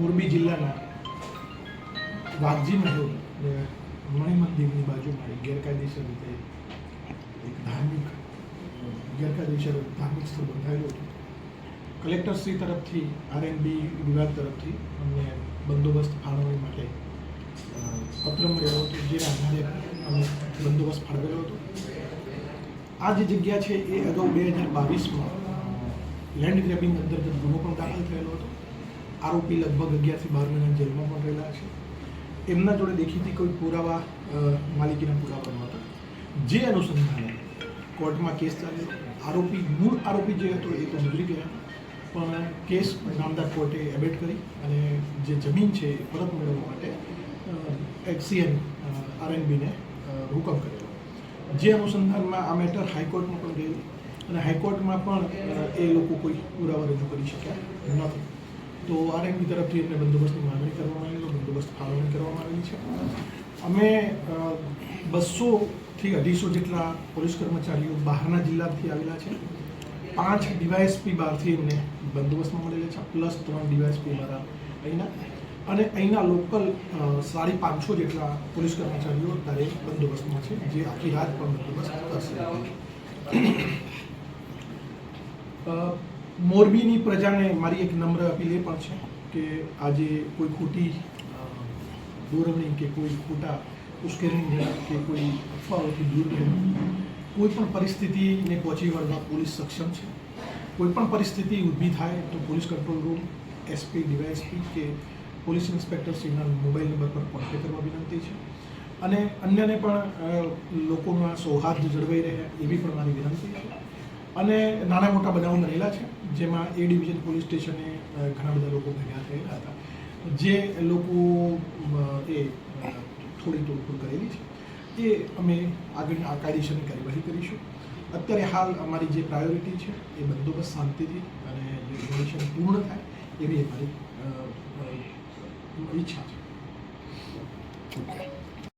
મોરબી જિલ્લાના વાઘજી મહેલ મણિ મંદિરની બાજુમાં એક ગેરકાયદેસર રીતે એક ધાર્મિક, ગેરકાયદેસર ધાર્મિક સ્થળ બંધાયેલું હતું. કલેક્ટરશ્રી તરફથી આરએનબી વિભાગ તરફથી અમને બંદોબસ્ત ફાળવણી માટે પત્ર મળ્યો હતો જે આધારે અમે બંદોબસ્ત ફાળવેલો હતો. આ જે જગ્યા છે, એ અગાઉ બે હજાર બાવીસમાં લેન્ડ ગ્રેબિંગ અંતર્ગત ગુનો પણ દાખલ થયેલો હતો. આરોપી લગભગ અગિયારથી બાર મહિના જેલમાં પણ રહેલા છે. એમના જોડે દેખીતી કોઈ પુરાવા માલિકીના પુરાવા નહોતા. જે અનુસંધાને કોર્ટમાં કેસ ચાલ્યો. આરોપી, મૂળ આરોપી જે હતો એ તો ગુજરી ગયા. પણ કેસ નામદાર કોર્ટે એબેટ કરી અને જે જમીન છે એ પરત મેળવવા માટે એક્સીએન આરએનબીને હુકમ કર્યો જે અનુસંધાનમાં આ મેટર હાઈકોર્ટમાં પણ ગયેલું. અને હાઈકોર્ટમાં પણ એ લોકો કોઈ પુરાવા રજૂ કરી શક્યા નથી. તો આરએમપી તરફથી એમને બંદોબસ્તની માંગણી કરવામાં આવેલી, બંદોબસ્ત ફાળવણી કરવામાં આવેલી છે. અમે બસોથી અઢીસો જેટલા પોલીસ કર્મચારીઓ બહારના જિલ્લાથી આવેલા છે. પાંચ ડીવાયએસપી બહારથી એમને બંદોબસ્તમાં મળેલા છે, પ્લસ ત્રણ ડીવાયએસપી મારા અહીંના. અને અહીંના લોકલ સાડી પાંચસો જેટલા પોલીસ કર્મચારીઓ અત્યારે બંદોબસ્તમાં છે, જે આખી રાત પણ બંદોબસ્ત કરશે. મોરબીની પ્રજાને મારી એક નમ્ર અપીલ એ પણ છે કે આજે કોઈ ખોટી દોરવણી કે કોઈ ખોટા ઉશ્કેરણી કે કોઈ અફવાઓથી દૂર રહેવું કોઈ પણ પરિસ્થિતિને પહોંચી વળવા પોલીસ સક્ષમ છે. કોઈ પણ પરિસ્થિતિ ઊભી થાય તો police control room, SP, DYSP કે પોલીસ ઇન્સ્પેક્ટર શ્રીના મોબાઈલ નંબર પર કોન્ટેક્ટ કરવા વિનંતી છે. અને અન્યને પણ લોકોમાં સૌહાર્દ જળવાઈ રહે એવી પણ મારી વિનંતી છે. અને નાના મોટા બનાવો બનેલા છે, જેમાં એ ડિવિઝન પોલીસ સ્ટેશને ઘણા બધા લોકો ભેગા થયેલા હતા. જે લોકો એ થોડી તોડફોડ કરેલી છે, એ અમે આગળ આ કાયદેસરની કાર્યવાહી કરીશું. અત્યારે હાલ અમારી જે પ્રાયોરિટી છે, એ બંદોબસ્ત શાંતિથી અને રિઝોલ્યુશન પૂર્ણ થાય, એવી અમારી ઈચ્છા છે.